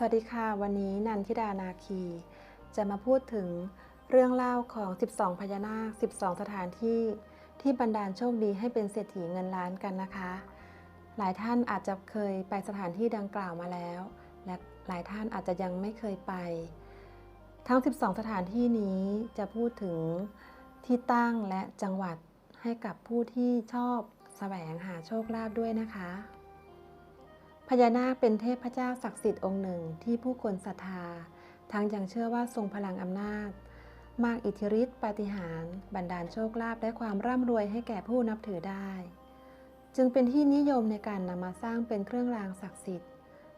สวัสดีค่ะ วันนี้นันทิดานาคี จะมาพูดถึงเรื่องเล่าของ 12 พญานาค 12 สถานที่ ที่บันดาลโชคดีให้เป็นเศรษฐีเงินล้านกันนะคะ หลายท่านอาจจะเคยไปสถานที่ดังกล่าวมาแล้ว และหลายท่านอาจจะยังไม่เคยไป ทั้ง 12 สถานที่นี้จะพูดถึงที่ตั้งและจังหวัดให้กับผู้ที่ชอบแสวงหาโชคลาภด้วยนะคะ พญานาคเป็นเทพเจ้าศักดิ์สิทธิ์องค์หนึ่งที่ผู้คนศรัทธา ทั้งยังเชื่อว่าทรงพลังอำนาจ มากอิทธิฤทธิปาฏิหาริย์บันดาลโชคลาภและความร่ำรวยให้แก่ผู้นับถือได้ จึงเป็นที่นิยมในการนำมาสร้างเป็นเครื่องรางศักดิ์สิทธิ์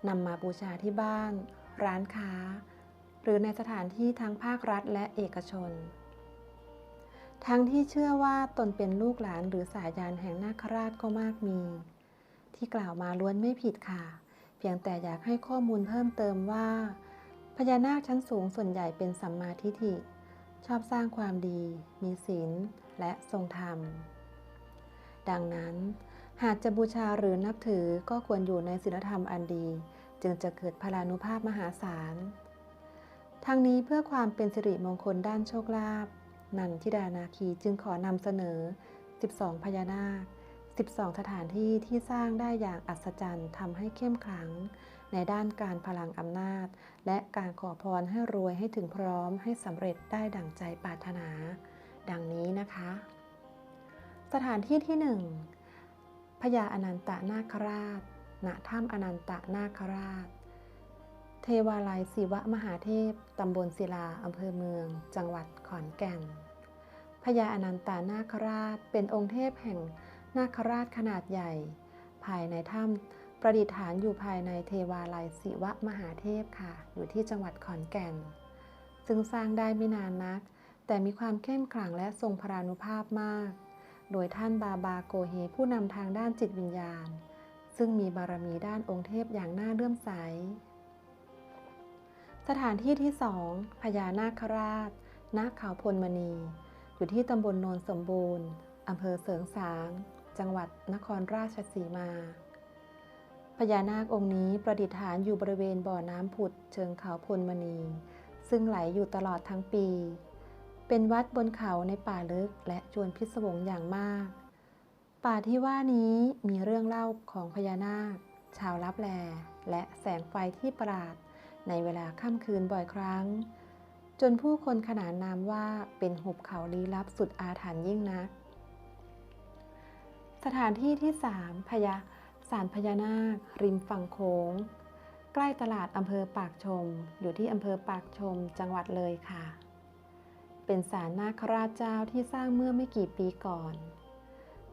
นำมาบูชาที่บ้าน ร้านค้า หรือในสถานที่ทั้งภาครัฐและเอกชน ทั้งที่เชื่อว่าตนเป็นลูกหลานหรือสายยานแห่งนาคราชก็มากมี ที่กล่าวมาล้วนไม่ผิดค่ะ เพียงแต่อยากให้ข้อมูลเพิ่มเติมว่า พญานาคชั้นสูงส่วนใหญ่เป็นสัมมาทิฏฐิ ชอบสร้างความดี มีศีล และทรงธรรม ดังนั้น หากจะบูชาหรือนับถือก็ควรอยู่ในศีลธรรมอันดี จึงจะเกิดพลานุภาพมหาศาลทั้งนี้เพื่อความเป็นสิริมงคลด้านโชคลาภนันทิดานาคีจึงขอนำเสนอ 12 พญานาค 12 สถานที่ที่สร้างได้อย่างอัศจรรย์ทำให้เข้มขลัง ในด้านการพลังอำนาจ และการขอพรให้รวยให้ถึงพร้อมให้สำเร็จได้ดั่งใจปรารถนา ดังนี้นะคะ สถานที่ที่หนึ่งพญาอนันตนาคราช ณ ถ้ำอนันตนาคราช เทวาลัยศิวมหาเทพ ตำบลศิลาอำเภอเมือง จังหวัดขอนแก่น พญาอนันตนาคราชเป็นองค์เทพแห่ง นาคราชขนาดใหญ่ ภายในถ้ำประดิษฐานอยู่ภายในเทวาลัยศิวมหาเทพค่ะ อยู่ที่จังหวัดขอนแก่น ซึ่งสร้างได้ไม่นานนัก แต่มีความเข้มขลังและทรงพรานุภาพมาก โดยท่านบาบาโกเฮผู้นำทางด้านจิตวิญญาณ ซึ่งมีบารมีด้านองค์เทพอย่างน่าเลื่อมใส สถานที่ที่สองพญานาคราชณเขาพลมณี อยู่ที่ตำบลโนนสมบูรณ์อำเภอเสริงสาง จังหวัดนครราชสีมา พญานาคองค์นี้ประดิษฐานอยู่บริเวณบ่อน้ำผุดเชิงเขาพลมณี ซึ่งไหลอยู่ตลอดทั้งปี เป็นวัดบนเขาในป่าลึกและชวนพิศวงอย่างมาก ป่าที่ว่านี้มีเรื่องเล่าของพญานาค ชาวลับแล และแสงไฟที่ประหลาดในเวลาค่ำคืนบ่อยครั้ง จนผู้คนขนานนามว่าเป็นหุบเขาลี้ลับสุดอาถรรพ์ยิ่งนัก สถานที่ที่ 3พญาสารพญานาค ริมฝั่งโค้ง ใกล้ตลาดอำเภอปากชม อยู่ที่อำเภอปากชมจังหวัดเลยค่ะ เป็นศาลนาคราชเจ้าที่สร้างเมื่อไม่กี่ปีก่อน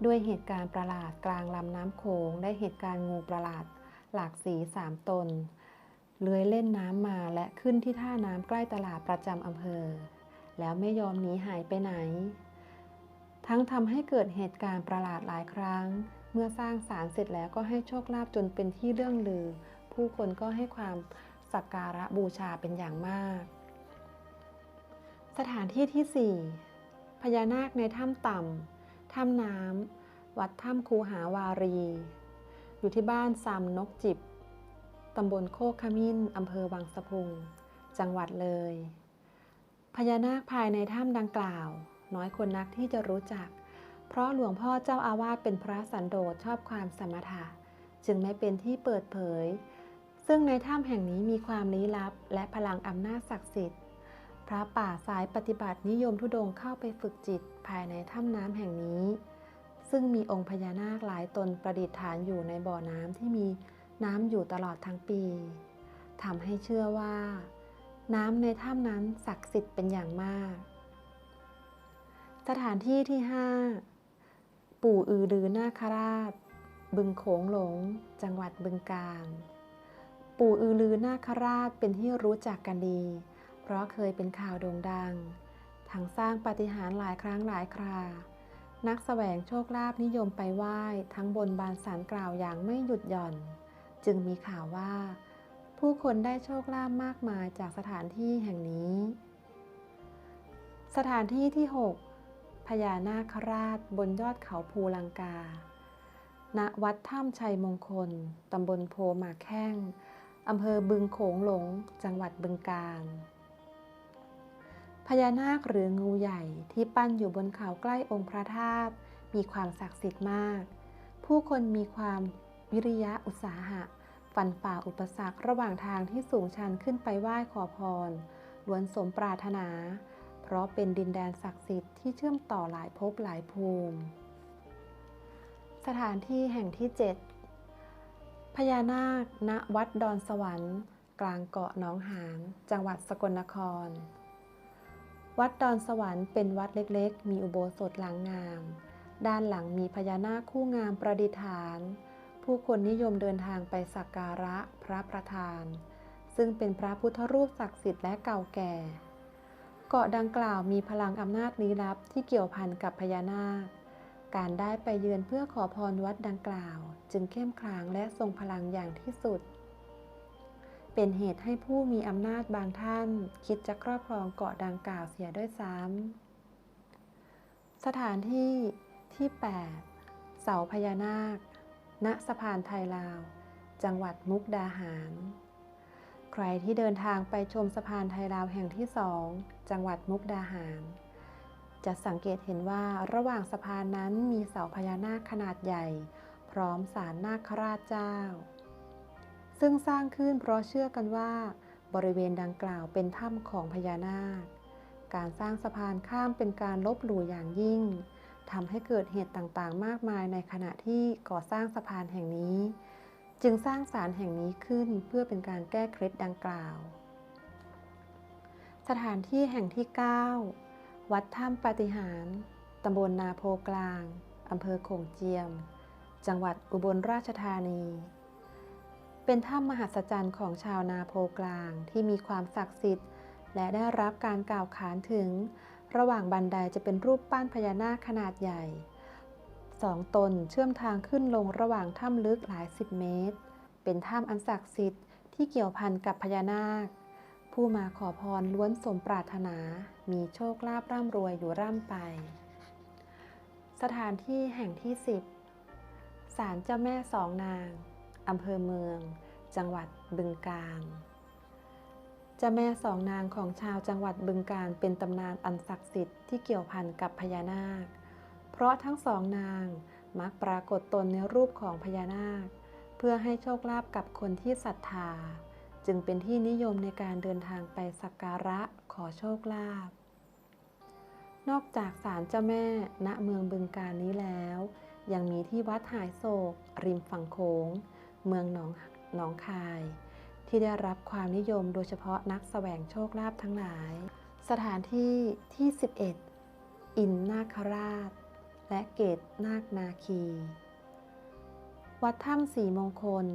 ด้วยเหตุการณ์ประหลาดกลางลำน้ำโขงได้เหตุการณ์งูประหลาดหลากสีสามตน เลื้อยเล่นน้ำมาและขึ้นที่ท่าน้ำใกล้ตลาดประจำอำเภอ แล้วไม่ยอมหนีหายไปไหน ทั้งทำให้เกิดเหตุการณ์ประหลาดหลายครั้ง เมื่อสร้างศาลเสร็จแล้วก็ให้โชคลาภจนเป็นที่เรื่องลือ ผู้คนก็ให้ความสักการะบูชาเป็นอย่างมาก สถานที่ที่ 4 พญานาคในถ้ำต่ำถ้ำน้ำวัดถ้ำคูหาวารี อยู่ที่บ้านซำนกจิบตำบลโคกขมิ้นอำเภอวังสะพุง จังหวัดเลย พญานาคภายในถ้ำดังกล่าว น้อยคนนักที่จะรู้จัก เพราะหลวงพ่อเจ้าอาวาสเป็นพระสันโดษชอบความสมถะ จึงไม่เป็นที่เปิดเผย ซึ่งในถ้ำแห่งนี้มีความลี้ลับ และพลังอำนาจศักดิ์สิทธิ์ พระป่าสายปฏิบัตินิยมทุดงเข้าไปฝึกจิตภายในถ้ำน้ำแห่งนี้ ซึ่งมีองค์พญานาคหลายตนประดิษฐานอยู่ในบ่อน้ำที่มีน้ำอยู่ตลอดทั้งปีทำให้เชื่อว่า น้ำในถ้ำนั้นศักดิ์สิทธิ์เป็นอย่างมาก สถานที่ที่ 5 ปู่อือลือนาคราช บึงโขงหลง จังหวัดบึงกาฬ ปู่อือลือนาคราชเป็นที่รู้จักกันดี เพราะเคยเป็นข่าวโด่งดัง ทั้งสร้างปาฏิหาริย์หลายครั้งหลายครา นักแสวงโชคลาภนิยมไปไหว้ทั้งบนบานสารกล่าวอย่างไม่หยุดหย่อน จึงมีข่าวว่า ผู้คนได้โชคลาภมากมายจากสถานที่แห่งนี้ สถานที่ที่ 6 พญานาคราชบนยอดเขาภูลังกา ณ วัดถ้ำชัยมงคล ตำบลโพหมาแข้ง อำเภอบึงโขงหลง จังหวัดบึงกาฬ พญานาคหรืองูใหญ่ที่ปั้นอยู่บนเขาใกล้องค์พระธาตุ มีความศักดิ์สิทธิ์มาก ผู้คนมีความวิริยะอุตสาหะ ฟันฝ่าอุปสรรคระหว่างทางที่สูงชันขึ้นไปไหว้ขอพรล้วนสมปรารถนา เพราะเป็นดินแดนศักดิ์สิทธิ์ที่เชื่อมต่อหลายภพหลายภูมิ สถานที่แห่งที่ 7 พญานาค ณ วัดดอนสวรรค์ กลางเกาะหนองหานจังหวัดสกลนคร วัดดอนสวรรค์เป็นวัดเล็กๆ มีอุโบสถหลังงาม ด้านหลังมีพญานาคคู่งามประดิษฐาน ผู้คนนิยมเดินทางไปสักการะพระประธาน ซึ่งเป็นพระพุทธรูปศักดิ์สิทธิ์และเก่าแก่ เกาะดังกล่าวมีพลังอำนาจลี้ลับที่เกี่ยวพันกับพญานาค การได้ไปเยือนเพื่อขอพรวัดดังกล่าว จึงเข้มขลังและทรงพลังอย่างที่สุด เป็นเหตุให้ผู้มีอำนาจบางท่าน คิดจะครอบครองเกาะดังกล่าวเสียด้วยซ้ำสถานที่ที่ 8 เสาพญานาค ณ สะพานไทยลาว จังหวัดมุกดาหาร ใครที่เดินทางไปชมสะพานไทยลาวแห่งที่สองจังหวัดมุกดาหาร จะสังเกตเห็นว่าระหว่างสะพานนั้นมีเสาพญานาคขนาดใหญ่ พร้อมสารนาคราชเจ้า ซึ่งสร้างขึ้นเพราะเชื่อกันว่า บริเวณดังกล่าวเป็นถ้ำของพญานาค การสร้างสะพานข้ามเป็นการลบหลู่อย่างยิ่งทำให้เกิดเหตุต่างๆ มากมายในขณะที่ก่อสร้างสะพานแห่งนี้ จึงสร้างศาลแห่งนี้ขึ้นเพื่อเป็นการแก้เคล็ดดังกล่าว สถานที่แห่งที่ 9 วัดถ้ำปาฏิหาร ตำบลนาโพกลาง อำเภอโขงเจียม จังหวัดอุบลราชธานี เป็นถ้ำมหัศจรรย์ของชาวนาโพกลางที่มีความศักดิ์สิทธิ์ และได้รับการกล่าวขานถึง ระหว่างบันไดจะเป็นรูปปั้นพญานาคขนาดใหญ่ สองตนเชื่อมทางขึ้นลงระหว่างถ้ำลึกหลายสิบเมตร เป็นถ้ำอันศักดิ์สิทธิ์ที่เกี่ยวพันกับพญานาค ผู้มาขอพรล้วนสมปรารถนา มีโชคลาภร่ำรวยอยู่ร่ำไป สถานที่แห่งที่ 10ศาลเจ้าแม่สองนางอำเภอเมือง จังหวัดบึงกาฬเจ้าแม่สองนางของชาวจังหวัดบึงกาฬเป็นตำนานอันศักดิ์สิทธิ์ที่เกี่ยวพันกับพญานาค เพราะทั้งสองนางมักปรากฏตนในรูปของพญานาค เพื่อให้โชคลาภกับคนที่ศรัทธา จึงเป็นที่นิยมในการเดินทางไปสักการะขอโชคลาภนอกจากศาลเจ้าแม่ณเมืองบึงกาฬนี้แล้ว ยังมีที่วัดหายโศก ริมฝั่งโขงเมืองหนองหนองคาย ที่ได้รับความนิยมโดยเฉพาะนักแสวงโชคลาภทั้งหลาย สถานที่ที่ 11 อินนาคราช และเกตนาคนาคี วัดถ้ำสีมงคล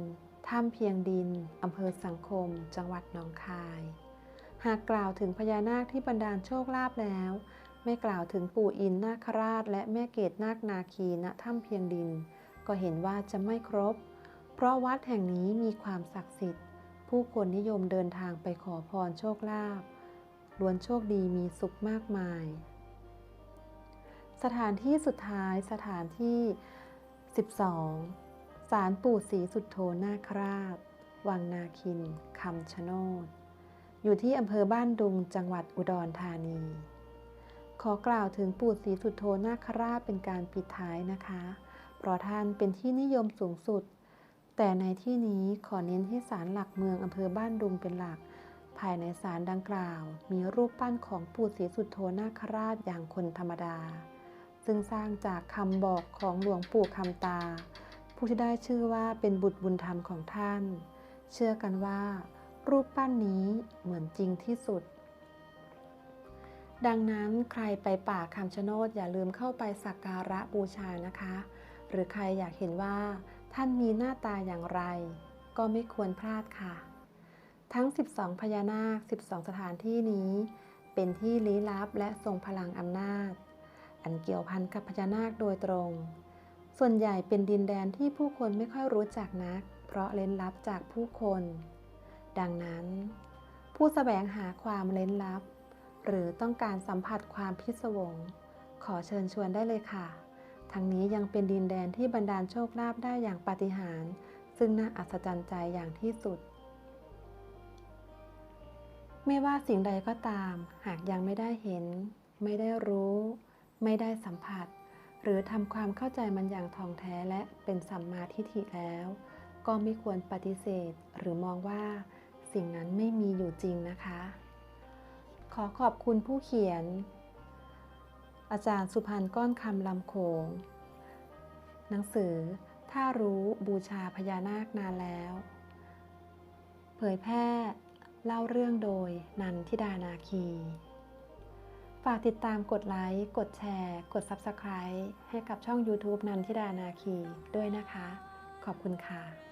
ถ้ำเพียงดิน อำเภอสังคม จังหวัดหนองคาย หากกล่าวถึงพญานาคที่บรรดาลโชคลาภแล้ว ไม่กล่าวถึงปู่อินนาคราช และแม่เกตนาคนาคีณถ้ำเพียงดิน ก็เห็นว่าจะไม่ครบ เพราะวัดแห่งนี้มีความศักดิ์สิทธิ์ ผู้คนนิยมเดินทางไปขอพรโชคลาภล้วนโชคดีมีสุขมากมาย สถานที่สุดท้ายสถานที่ 12 ศาลปู่ศรีสุดโทนาคราช วังนาคินคำชะโนด อยู่ที่อำเภอบ้านดุงจังหวัดอุดรธานี ขอกล่าวถึงปู่ศรีสุดโทนาคราชเป็นการปิดท้ายนะคะ เพราะท่านเป็นที่นิยมสูงสุด แต่ในที่นี้ขอเน้นที่ศาลหลักเมืองอำเภอบ้านดุงเป็นหลักภายในศาลดังกล่าว มีรูปปั้นของปู่ศรีสุดโทนาคราชอย่างคนธรรมดา ซึ่งสร้างจากคำบอกของหลวงปู่คำตา ผู้ที่ได้ชื่อว่าเป็นบุตรบุญธรรมของท่าน เชื่อกันว่า รูปปั้นนี้เหมือนจริงที่สุด ดังนั้นใครไปป่าคำชะโนดอย่าลืมเข้าไปสักการะบูชานะคะ หรือใครอยากเห็นว่าท่านมีหน้าตาอย่างไร ก็ไม่ควรพลาดค่ะ ทั้ง 12 พญานาค 12 สถานที่นี้ เป็นที่ลี้ลับและทรงพลังอำนาจ อันเกี่ยวพันกับพญานาคโดยตรง ส่วนใหญ่เป็นดินแดนที่ผู้คนไม่ค่อยรู้จักนัก เพราะเล้นลับจากผู้คน ดังนั้น ผู้แสวงหาความเล้นลับ หรือต้องการสัมผัสความพิศวง ขอเชิญชวนได้เลยค่ะ ทั้งนี้ยังเป็นดินแดนที่บรรดาลโชคลาภได้อย่างปาฏิหาริย์ซึ่งน่าอัศจรรย์ใจอย่างที่สุด ไม่ว่าสิ่งใดก็ตาม หากยังไม่ได้เห็น ไม่ได้รู้ ไม่ได้สัมผัส หรือทำความเข้าใจมันอย่างท่องแท้และเป็นสัมมาทิฏฐิแล้ว ก็ไม่ควรปฏิเสธ หรือมองว่าสิ่งนั้นไม่มีอยู่จริงนะคะ ขอขอบคุณผู้เขียน อาจารย์สุพันธ์ก้อนคำลำโขง หนังสือ ถ้ารู้บูชาพญานาคนานแล้ว เผยแพร่เล่าเรื่องโดยนันทิดานาคี ฝากติดตามกดไลค์ กดแชร์ กด Subscribe ให้กับช่อง YouTube นันทิดานาคีด้วยนะคะ ขอบคุณค่ะ